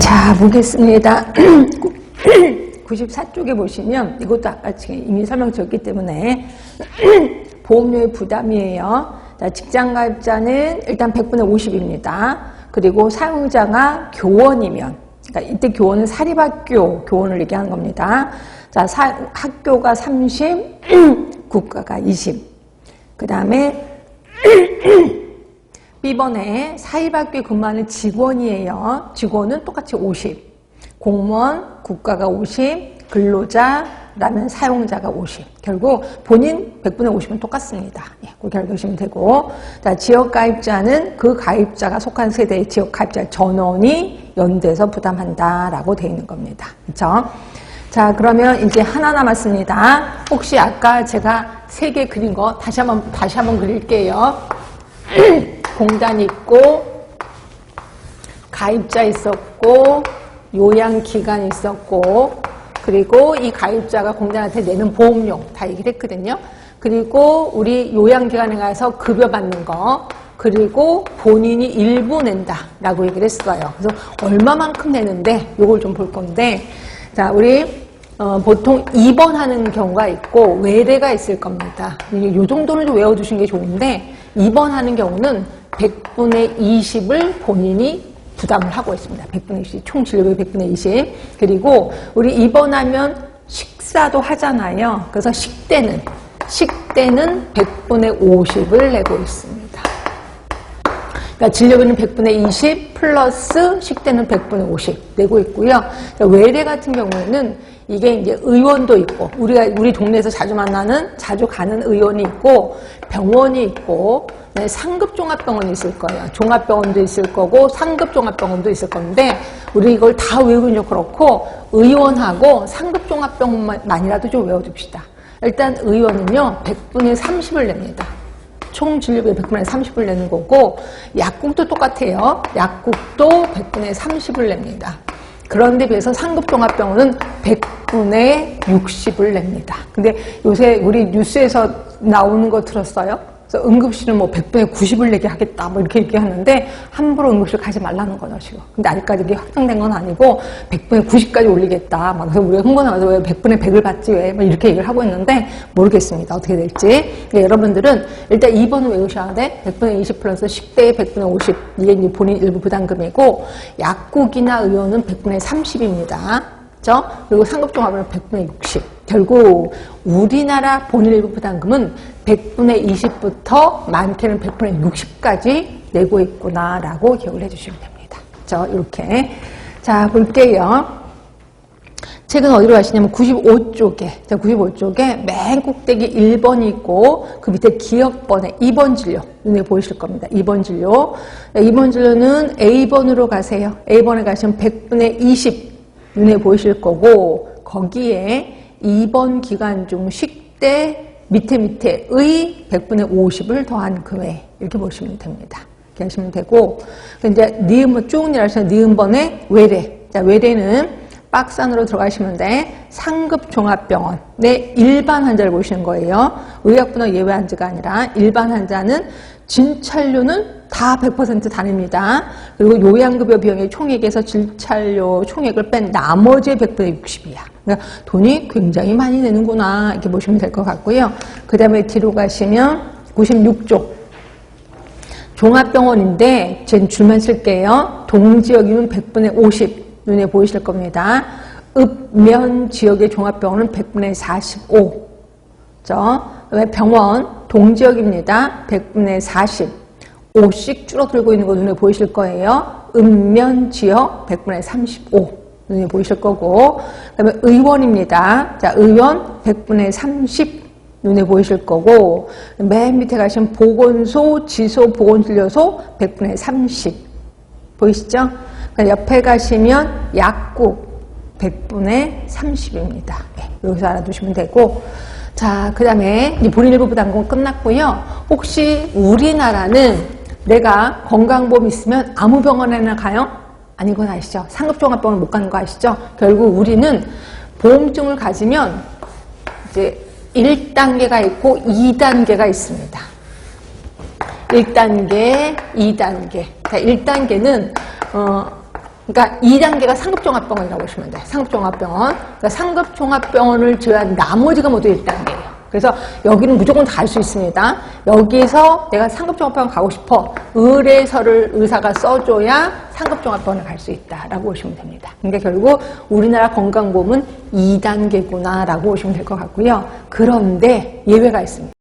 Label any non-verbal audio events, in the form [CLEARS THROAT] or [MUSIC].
자, 보겠습니다. [CLEARS THROAT] 94쪽에 보시면 이것도 아까 이미 설명드렸기 때문에 [CLEARS THROAT] 보험료의 부담이에요. 자, 직장 가입자는 일단 100분의 50입니다. 그리고 사용자가 교원이면 그러니까 이때 교원은 사립학교 교원을 얘기하는 겁니다. 자, 사- 학교가 30, [CLEARS THROAT] 국가가 20. 그 다음에 B번에 사립학교에 근무하는 직원이에요. 직원은 똑같이 50. 공무원, 국가가 50, 근로자, 라면 사용자가 50. 결국 본인 100분의 50은 똑같습니다. 예, 그렇게 알고시면 되고. 자, 지역 가입자는 그 가입자가 속한 세대의 지역 가입자 전원이 연대해서 부담한다라고 되어 있는 겁니다. 그렇죠? 자, 그러면 이제 하나 남았습니다. 혹시 아까 제가 세 개 그린 거 다시 한번 다시 한번 그릴게요. [CLEARS THROAT] 공단 있고 가입자 있었고 요양기간 있었고 그리고 이 가입자가 공단한테 내는 보험료 다 얘기를 했거든요. 그리고 우리 요양기관에 가서 급여 받는 거 그리고 본인이 일부 낸다라고 얘기를 했어요. 그래서 얼마만큼 내는데 요걸 좀 볼 건데 자 우리 어, 보통 입원하는 경우가 있고 외래가 있을 겁니다. 이 정도는 좀 외워두신 게 좋은데 입원하는 경우는 100분의 20을 본인이 부담을 하고 있습니다. 100분의 20, 총 진료비 100분의 20. 그리고 우리 입원하면 식사도 하잖아요. 그래서 식대는, 식대는 100분의 50을 내고 있습니다. 그러니까 진료비는 100분의 20 플러스 식대는 100분의 50 내고 있고요. 외래 같은 경우에는 이게 이제 의원도 있고 우리가 우리 동네에서 자주 만나는 자주 가는 의원이 있고 병원이 있고 네, 상급 종합병원이 있을 거예요. 종합병원도 있을 거고 상급 종합병원도 있을 건데 우리 이걸 다 외우긴 좀 그렇고 의원하고 상급 종합병원만이라도 좀 외워둡시다. 일단 의원은요 100분의 30을 냅니다. 총 진료비 100분의 30을 내는 거고 약국도 똑같아요. 약국도 100분의 30을 냅니다. 그런데 비해서 상급종합병원은 100분의 60을 냅니다. 근데 요새 우리 뉴스에서 나오는 거 들었어요? 그래서 응급실은 뭐 100분의 90을 내게 하겠다 뭐 이렇게 얘기하는데 함부로 응급실 가지 말라는 거죠 지금. 근데 아직까지 이게 확정된 건 아니고 100분의 90까지 올리겠다. 막 그래서 우리가 홍보 나와서 왜 100분의 100을 받지 왜? 막 이렇게 얘기를 하고 있는데 모르겠습니다. 어떻게 될지. 네, 여러분들은 일단 2번은 외우셔야 돼. 100분의 20 플러스 10대에 100분의 50. 이게 이제 본인 일부 부담금이고 약국이나 의원은 100분의 30입니다. 그죠? 그리고 상급종합은 100분의 60. 결국 우리나라 본인 일부 부담금은 100분의 20부터 많게는 100분의 60까지 내고 있구나라고 기억을 해주시면 됩니다. 자, 이렇게. 자, 볼게요. 책은 어디로 가시냐면 95쪽에, 95쪽에 맨 꼭대기 1번이 있고 그 밑에 기억번에 2번 진료 눈에 보이실 겁니다. 2번 진료. 2번 진료는 A번으로 가세요. A번에 가시면 100분의 20 눈에 보이실 거고 거기에 2번 기간 중 식대 밑에 밑에의 100분의 50을 더한 금액 이렇게 보시면 됩니다. 이렇게 하시면 되고 이제 니은 쭉 내려서 니은번의 외래. 자, 외래는 박스 안으로 들어가시면 돼. 상급 종합병원. 내 일반 환자를 보시는 거예요. 의약분화 예외 환자가 아니라 일반 환자는 진찰료는 다 100% 다닙니다. 그리고 요양급여 비용의 총액에서 진찰료 총액을 뺀 나머지의 100분의 60이야. 그러니까 돈이 굉장히 많이 내는구나 이렇게 보시면 될 것 같고요. 그 다음에 뒤로 가시면 96쪽 종합병원인데 제 줄만 쓸게요. 동지역이면 100분의 50 눈에 보이실 겁니다. 읍면 지역의 종합병원은 100분의 45. 죠. 그다음에 병원 동지역입니다. 100분의 40. 5씩 줄어들고 있는 거 눈에 보이실 거예요. 읍면 지역 100분의 35. 눈에 보이실 거고. 그 다음에 의원입니다. 자, 의원 100분의 30 눈에 보이실 거고 맨 밑에 가시면 보건소, 지소, 보건진료소 100분의 30 보이시죠? 그 옆에 가시면 약국 100분의 30입니다. 네, 여기서 알아두시면 되고 자, 그 다음에 본인 일부 부담금 끝났고요. 혹시 우리나라는 내가 건강보험 있으면 아무 병원에나 가요? 아닌 건 아시죠? 상급종합병원 못 가는 거 아시죠? 결국 우리는 보험증을 가지면 이제 1단계가 있고 2단계가 있습니다. 1단계, 2단계. 자, 1단계는 어, 그러니까 2단계가 상급종합병원이라고 보시면 돼요. 상급종합병원. 그러니까 상급종합병원을 제외한 나머지가 모두 1단계예요. 그래서 여기는 무조건 갈수 있습니다. 여기서 내가 상급종합병원 가고 싶어. 의뢰서를 의사가 써줘야 상급종합병원을 갈 수 있다라고 보시면 됩니다. 그러니까 결국 우리나라 건강보험은 2단계구나라고 보시면 될 것 같고요. 그런데 예외가 있습니다.